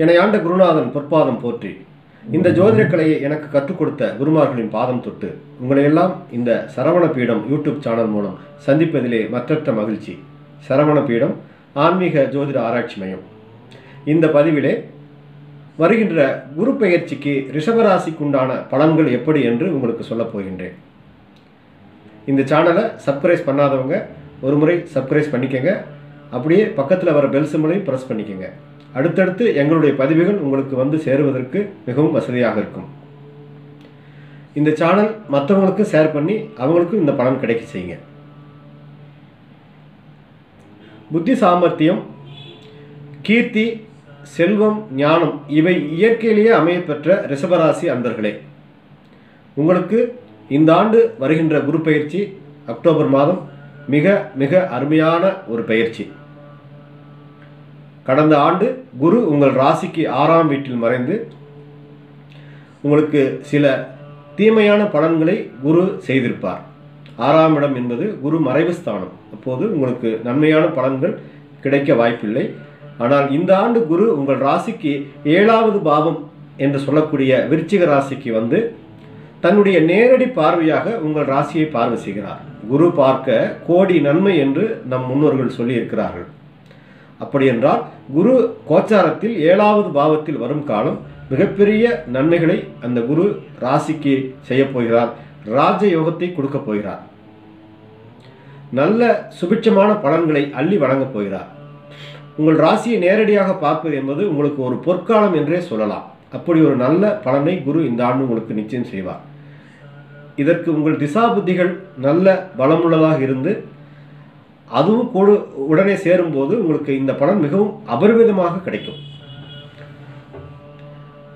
என்னை ஆண்ட குருநாதன் பொற்பாதம் போற்றி. இந்த ஜோதிட கலையை எனக்கு கற்றுக் கொடுத்த குருமார்களின் பாதம் தொட்டு உங்களை எல்லாம் இந்த சரவண பீடம் யூடியூப் சேனல் மூலம் சந்திப்பதிலே மற்றற்ற மகிழ்ச்சி. சரவண பீடம் ஆன்மீக ஜோதிட ஆராய்ச்சி மையம். இந்த பதிவிலே வருகின்ற குரு பெயர்ச்சிக்கு ரிஷபராசிக்குண்டான பலன்கள் எப்படி என்று உங்களுக்கு சொல்லப் போகின்றேன். இந்த சேனலை சப்ஸ்கிரைஸ் பண்ணாதவங்க ஒரு முறை சப்ஸ்கிரைஸ் பண்ணிக்கங்க. அப்படியே பக்கத்தில் வர பெல் சிம்பளையும் ப்ரெஸ் பண்ணிக்கங்க. அடுத்தடுத்து எங்களுடைய பதிவுகள் உங்களுக்கு வந்து சேருவதற்கு மிகவும் வசதியாக இருக்கும். இந்த சேனல் மற்றவங்களுக்கும் ஷேர் பண்ணி அவங்களுக்கும் இந்த பலன் கிடைக்க செய்யுங்க. புத்தி சாமர்த்தியம் கீர்த்தி செல்வம் ஞானம் இவை இயற்கையிலேயே அமையப்பெற்ற ரிஷபராசி அன்பர்களே. உங்களுக்கு இந்த ஆண்டு வருகின்ற குரு பயிற்சி அக்டோபர் மாதம் மிக மிக அருமையான ஒரு பயிற்சி. கடந்த ஆண்டு குரு உங்கள் ராசிக்கு ஆறாம் வீட்டில் மறைந்து உங்களுக்கு சில தீமையான பலன்களை குரு செய்திருப்பார். ஆறாம் இடம் என்பது குரு மறைவு ஸ்தானம். அப்போது உங்களுக்கு நன்மையான பலன்கள் கிடைக்க வாய்ப்பில்லை. ஆனால் இந்த ஆண்டு குரு உங்கள் ராசிக்கு ஏழாவது பாவம் என்று சொல்லக்கூடிய விருச்சிக ராசிக்கு வந்து தன்னுடைய நேரடி பார்வையாக உங்கள் ராசியை பார்வை செய்கிறார். குரு பார்க்க கோடி நன்மை என்று நம் முன்னோர்கள் சொல்லியிருக்கிறார்கள். அப்படி என்றால் குரு கோச்சாரத்தில் ஏழாவது பாவத்தில் வரும் காலம் மிகப்பெரிய நன்மைகளை அந்த குரு ராசிக்கு செய்யப்போகிறார் ராஜ யோகத்தை கொடுக்கப் போகிறார். நல்ல சுபிட்சமான பலன்களை அள்ளி வழங்கப் போகிறார். உங்கள் ராசியை நேரடியாக பார்ப்பது என்பது உங்களுக்கு ஒரு பொற்காலம் என்றே சொல்லலாம். அப்படி ஒரு நல்ல பலனை குரு இந்த ஆண்டு உங்களுக்கு நிச்சயம் செய்வார். இதற்கு உங்கள் திசா புத்திகள் நல்ல பலமுள்ளதாக இருந்து அதுவும் கூட உடனே சேரும்போது உங்களுக்கு இந்த பலன் மிகவும் அபரிமிதமாக கிடைக்கும்.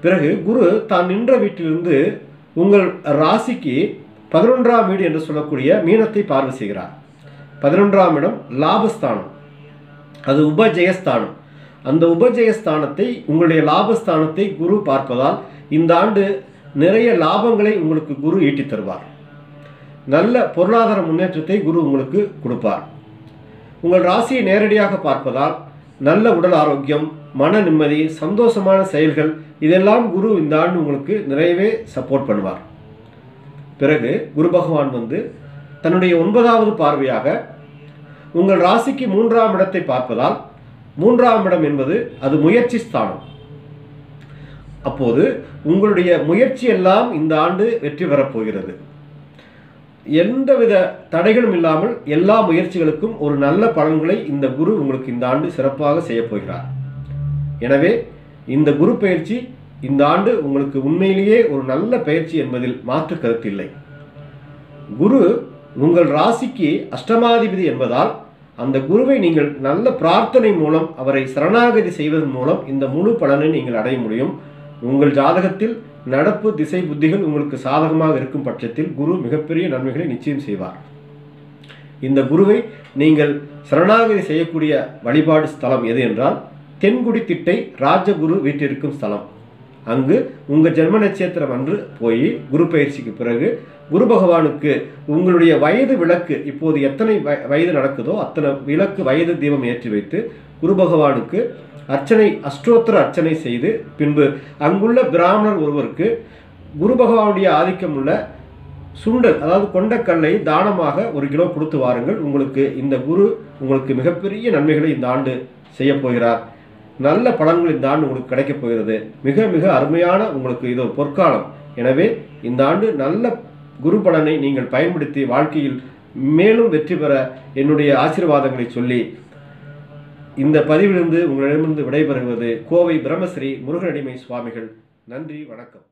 பிறகு குரு தான் நின்ற வீட்டிலிருந்து உங்கள் ராசிக்கு பதினொன்றாம் வீடு என்று சொல்லக்கூடிய மீனத்தை பார்வை செய்கிறார். பதினொன்றாம் இடம் லாபஸ்தானம். அது உபஜெயஸ்தானம். அந்த உபஜெயஸ்தானத்தை உங்களுடைய லாபஸ்தானத்தை குரு பார்ப்பதால் இந்த ஆண்டு நிறைய லாபங்களை உங்களுக்கு குரு ஈட்டித் தருவார். நல்ல பொருளாதார முன்னேற்றத்தை குரு உங்களுக்கு கொடுப்பார். உங்கள் ராசியை நேரடியாக பார்ப்பதால் நல்ல உடல் ஆரோக்கியம் மன நிம்மதி சந்தோஷமான செயல்கள் இதெல்லாம் குரு இந்த ஆண்டு உங்களுக்கு நிறையவே சப்போர்ட் பண்ணுவார். பிறகு குரு பகவான் வந்து தன்னுடைய ஒன்பதாவது பார்வையாக உங்கள் ராசிக்கு மூன்றாம் இடத்தை பார்ப்பதால் மூன்றாம் இடம் என்பது அது முயற்சி ஸ்தானம். அப்போது உங்களுடைய முயற்சி எல்லாம் இந்த ஆண்டு வெற்றி பெறப்போகிறது எந்தவித தடைகளும் இல்லாமல் எல்லா முயற்சிகளுக்கும் ஒரு நல்ல பலன்களை இந்த குரு உங்களுக்கு இந்த ஆண்டு சிறப்பாக செய்யப்போகிறார் எனவே இந்த குரு பயிற்சி இந்த ஆண்டு உங்களுக்கு உண்மையிலேயே ஒரு நல்ல பயிற்சி என்பதில் மாற்று கருத்து இல்லை. குரு உங்கள் ராசிக்கு அஷ்டமாதிபதி என்பதால் அந்த குருவை நீங்கள் நல்ல பிரார்த்தனை மூலம் அவரை சரணாகதி செய்வதன் மூலம் இந்த முழு பலனை நீங்கள் அடைய முடியும். உங்கள் ஜாதகத்தில் நடப்பு திசை புத்திகள் உங்களுக்கு சாதகமாக இருக்கும் பட்சத்தில் குரு மிகப்பெரிய நன்மைகளை நிச்சயம் செய்வார். இந்த குருவை நீங்கள் சரணாகதி செய்யக்கூடிய வழிபாடு ஸ்தலம் எது என்றால் தென்குடி திட்டை ராஜகுரு வீட்டிற்கும் ஸ்தலம். அங்கு உங்கள் ஜென்ம நட்சத்திரம் அன்று போய் குரு பயிற்சிக்கு பிறகு குரு பகவானுக்கு உங்களுடைய வயது விளக்கு இப்போது எத்தனை வயது நடக்குதோ அத்தனை விளக்கு வயது தீபம் ஏற்றி வைத்து குரு பகவானுக்கு அர்ச்சனை அஷ்டோத்திர அர்ச்சனை செய்து பின்பு அங்குள்ள பிராமணர் ஒருவருக்கு குரு பகவானுடைய ஆதிக்கம் உள்ள சுண்டல் அதாவது கொண்டக்கல்லை தானமாக ஒரு கிலோ கொடுத்து வாருங்கள். உங்களுக்கு இந்த குரு உங்களுக்கு மிகப்பெரிய நன்மைகளை இந்த ஆண்டு செய்ய போகிறார். நல்ல பலன்கள் இந்த ஆண்டு உங்களுக்கு கிடைக்கப் போகிறது. மிக மிக அருமையான உங்களுக்கு இது ஒரு பொற்காலம். எனவே இந்த ஆண்டு நல்ல குரு பலனை நீங்கள் பயன்படுத்தி வாழ்க்கையில் மேலும் வெற்றி பெற என்னுடைய ஆசீர்வாதங்களை சொல்லி இந்த பதிவிலிருந்து உங்களிடமிருந்து விடைபெறுவது கோவை பிரம்மஸ்ரீ முருகனடிமை சுவாமிகள். நன்றி வணக்கம்.